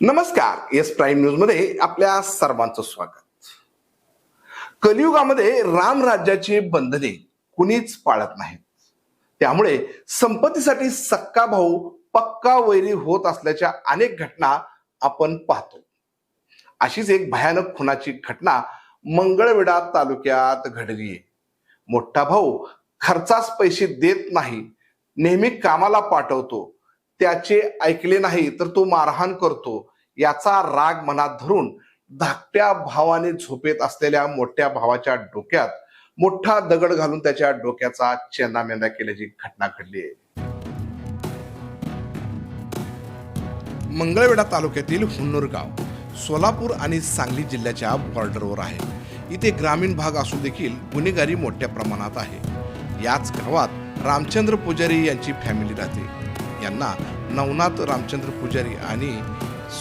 नमस्कार S prime न्यूजमध्ये आपल्या सर्वांचं स्वागत. कलियुगामध्ये राम राज्याची बंधने कुणीच पाळत नाहीत. त्यामुळे संपत्तीसाठी सक्का भाऊ पक्का वैरी होत असल्याच्या अनेक घटना आपण पाहतो. अशीच एक भयानक खुनाची घटना मंगळवेढा तालुक्यात घडली आहे मोठा भाऊ खर्चास पैसे देत नाही नेहमी कामाला पाठवतो त्याचे ऐकले नाही तर तो मारहाण करतो. याचा राग मनात धरून धाकट्या भावाने झोपेत असलेल्या मोठ्या भावाच्या डोक्यात मोठा दगड घालून त्याच्या डोक्याचा चेंदामेंदा केल्याची घटना घडली आहे. मंगळवेढा तालुक्यातील हुन्नूर गाव सोलापूर आणि सांगली जिल्ह्याच्या बॉर्डरवर आहे. इथे ग्रामीण भाग असून देखील गुन्हेगारी मोठ्या प्रमाणात आहे. याच गावात रामचंद्र पुजारी यांची फॅमिली राहते. यांना नवनाथ रामचंद्र पुजारी आणि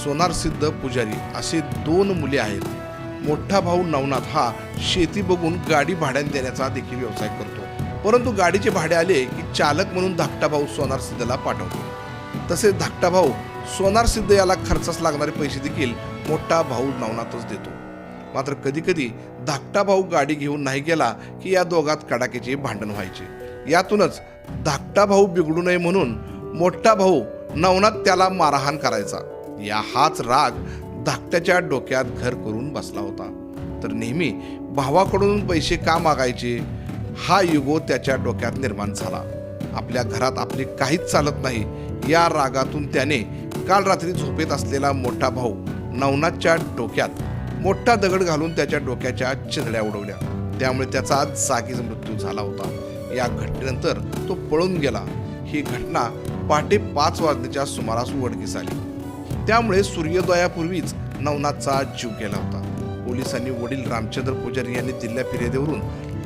सोनारसिद्ध पुजारी असे दोन मुले आहेत. मोठा भाऊ नवनाथ हा शेती बघून गाडी भाड्याने देण्याचा देखील व्यवसाय करतो. परंतु गाडीचे भाडे आले की चालक म्हणून धाकटा भाऊ सोनार सिद्धला पाठवतो. तसेच धाकटा भाऊ सोनार सिद्ध याला खर्चास लागणारे पैसे देखील मोठा भाऊ नवनाथच देतो. मात्र कधी कधी धाकटा भाऊ गाडी घेऊन नाही गेला की या दोघात कडाक्याचे भांडण व्हायचे. यातूनच धाकटा भाऊ बिघडू नये म्हणून मोठा भाऊ नवनाथ त्याला मारहाण करायचा. या हाच राग धाकट्याच्या डोक्यात घर करून बसला होता. तर नेहमी भावाकडून पैसे का मागायचे? हा युगो त्याच्या डोक्यात निर्माण झाला. आपल्या घरात आपले काहीच चालत नाही. या रागातून त्याने काल रात्री झोपेत असलेला मोठा भाऊ नवनाथच्या डोक्यात मोठा दगड घालून त्याच्या डोक्याच्या चिंधड्या उडवल्या. त्यामुळे त्याचा आज जागीच मृत्यू झाला होता. या घटनेनंतर तो पळून गेला. ही घटना पहाटे पाच वाजण्याच्या सुमारास उघडकीस आली त्यामुळे सूर्योदयापूर्वीच नवनाथचा जीव गेला होता. पोलिसांनी वडील रामचंद्र पुजारी यांनी दिलेल्या फिर्यादीवरून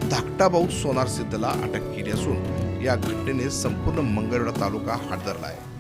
धाकटा भाऊ सोनार सिद्धला अटक केली असून या घटनेने संपूर्ण मंगळवेढा तालुका हादरला आहे.